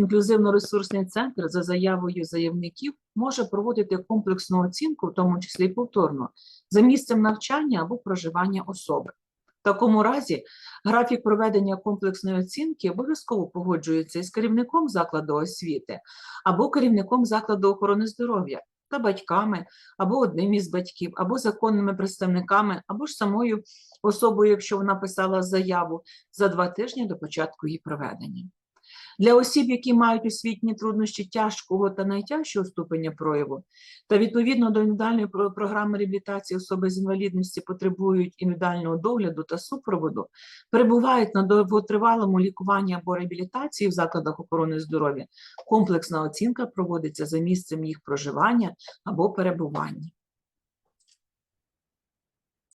Інклюзивно-ресурсний центр за заявою заявників може проводити комплексну оцінку, в тому числі й повторно, за місцем навчання або проживання особи. В такому разі графік проведення комплексної оцінки обов'язково погоджується із керівником закладу освіти або керівником закладу охорони здоров'я та батьками, або одним із батьків, або законними представниками, або ж самою особою, якщо вона писала заяву, за два тижні до початку її проведення. Для осіб, які мають освітні труднощі тяжкого та найтяжчого ступеня прояву, та відповідно до індивідуальної програми реабілітації особи з інвалідності потребують індивідуального догляду та супроводу, перебувають на довготривалому лікуванні або реабілітації в закладах охорони здоров'я, комплексна оцінка проводиться за місцем їх проживання або перебування.